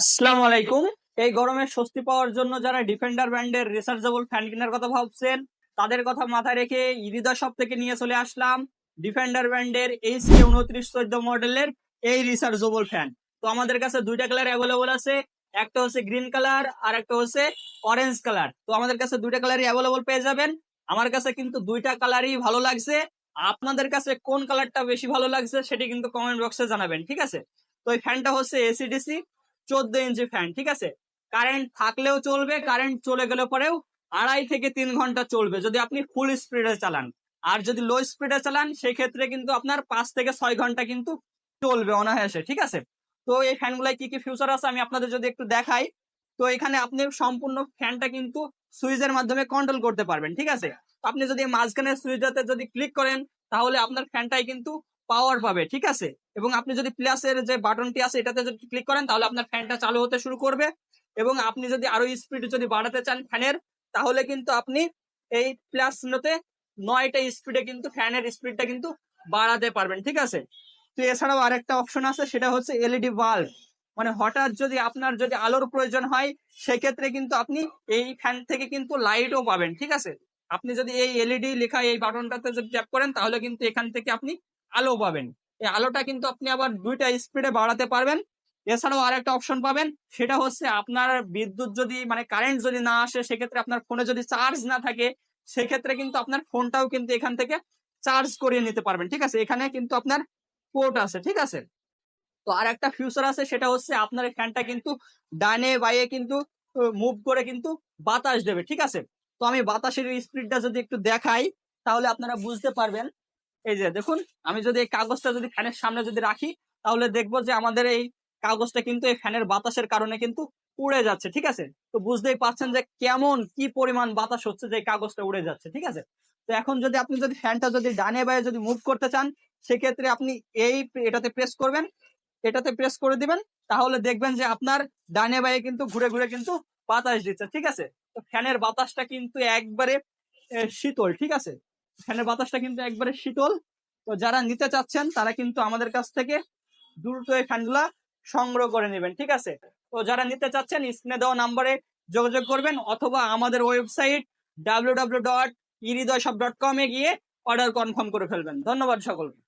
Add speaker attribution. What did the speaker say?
Speaker 1: আসসালামু আলাইকুম। এই গরমে স্বস্তি পাওয়ার জন্য যারা ডিফেন্ডার ব্র্যান্ডের রিসার্চেবল ফ্যান কেনার কথা ভাবছেন, তাদের কথা মাথায় রেখে ইরিদা শপ থেকে নিয়ে চলে আসলাম ডিফেন্ডার ব্র্যান্ডের এইচ কে উনত্রিশ চোদ্দ মডেলের এই রিসার্চেবল ফ্যান তো আমাদের কাছে দুইটা কালার অ্যাভেলেবল আছে, একটা হচ্ছে গ্রিন কালার আর একটা হচ্ছে অরেঞ্জ কালার তো আমাদের কাছে দুইটা কালারই অ্যাভেলেবল পেয়ে যাবেন। আমার কাছে কিন্তু দুইটা কালারই ভালো লাগছে। আপনাদের কাছে কোন কালারটা বেশি ভালো লাগছে সেটি কিন্তু কমেন্ট বক্সে জানাবেন, ঠিক আছে? তো এই ফ্যানটা হচ্ছে এসিডিসি চোদ্দ ইঞ্চি ফ্যান ঠিক আছে? কারেন্ট থাকলেও চলবে কারেন্ট চলে গেলে পরেও আড়াই থেকে তিন ঘণ্টা চলবে। যদি আপনি ফুল স্পিডে চালান, আর যদি লো স্পিডে চালান সেই ক্ষেত্রে কিন্তু আপনার পাঁচ থেকে ছয় ঘণ্টা কিন্তু চলবে অনায়াসে, ঠিক আছে? তো এই ফ্যানগুলাই কি কি ফিউচার আছে আমি আপনাদের যদি একটু দেখাই, তো এখানে আপনি সম্পূর্ণ ফ্যানটা কিন্তু সুইচের মাধ্যমে কন্ট্রোল করতে পারবেন, ঠিক আছে? আপনি যদি মাঝখানের সুইচটাতে যদি ক্লিক করেন, তাহলে আপনার ফ্যানটাই কিন্তু পাওয়ার পাবে, ঠিক আছে? এবং আপনি যদি প্লাসের যে বাটনটি আছে, এটাতে যদি ক্লিক করেন, তাহলে আপনার ফ্যানটা চালু হতে শুরু করবে। এবং আপনি যদি আরও স্পিড যদি বাড়াতে চান ফ্যানের তাহলে কিন্তু আপনি এই প্লাস চিহ্নতে নয়টা স্পিডে কিন্তু ফ্যানের স্পিডটা কিন্তু বাড়াতে পারবেন, ঠিক আছে? তো এছাড়াও আরেকটা অপশন আছে, সেটা হচ্ছে এলইডি বাল্ব মানে হঠাৎ যদি আপনার যদি আলোর প্রয়োজন হয়, সেক্ষেত্রে কিন্তু আপনি এই ফ্যান থেকে কিন্তু লাইটও পাবেন, ঠিক আছে? আপনি যদি এই এলইডি লেখা এই বাটনটাতে যদি ট্যাপ করেন, তাহলে কিন্তু এখান থেকে আপনি আলো পাবেন। এই আলোটা কিন্তু আপনি আবার দুইটা স্পিডে বাড়াতে পারবেন। এছাড়াও আরেকটা অপশন পাবেন, সেটা হচ্ছে আপনার বিদ্যুৎ যদি মানে কারেন্ট যদি না আসে, সেক্ষেত্রে আপনার ফোনে যদি চার্জ না থাকে, সেক্ষেত্রে কিন্তু আপনার ফোনটাও কিন্তু এখান থেকে চার্জ করিয়ে নিতে পারবেন, ঠিক আছে? এখানে কিন্তু আপনার পোর্ট আছে, ঠিক আছে? তো আর একটা ফিউচার আছে, সেটা হচ্ছে আপনার ফ্যানটা কিন্তু ডানে বাইয়ে কিন্তু মুভ করে কিন্তু বাতাস দেবে, ঠিক আছে? তো আমি বাতাসের স্পিডটা যদি একটু দেখাই, তাহলে আপনারা বুঝতে পারবেন এই যে দেখুন, আমি যদি এই কাগজটা যদি ফ্যানের সামনে যদি রাখি, তাহলে দেখব যে আমাদের এই কাগজটা কিন্তু এই ফ্যানের বাতাসের কারণে কিন্তু উড়ে যাচ্ছে, ঠিক আছে? তো বুঝতেই পারছেন যে কেমন কি পরিমাণ বাতাস হচ্ছে যে কাগজটা উড়ে যাচ্ছে, ঠিক আছে? তো এখন যদি আপনি যদি ফ্যানটা যদি ডানে বাইরে যদি মুভ করতে চান, সেক্ষেত্রে আপনি এই এটাতে প্রেস করবেন, এটাতে প্রেস করে দিবেন, তাহলে দেখবেন যে আপনার ডানে বাইরে কিন্তু ঘুরে ঘুরে কিন্তু বাতাস দিচ্ছে, ঠিক আছে? তো ফ্যানের বাতাসটা কিন্তু একবারে শীতল, ঠিক আছে? ফ্যানের বাতাসটা কিন্তু একবারে শীতল। তো যারা নিতে চাচ্ছেন, তারা কিন্তু আমাদের কাছ থেকে দ্রুত এই ফ্যানগুলা সংগ্রহ করে নেবেন, ঠিক আছে? তো যারা নিতে চাচ্ছেন, স্ক্রিনে দেওয়া নাম্বারে যোগাযোগ করবেন অথবা আমাদের ওয়েবসাইট ডাব্লিউ ডাব্লিউ ডট ইরিদয় ডট কমে গিয়ে অর্ডার কনফার্ম করে ফেলবেন। ধন্যবাদ সকলকে।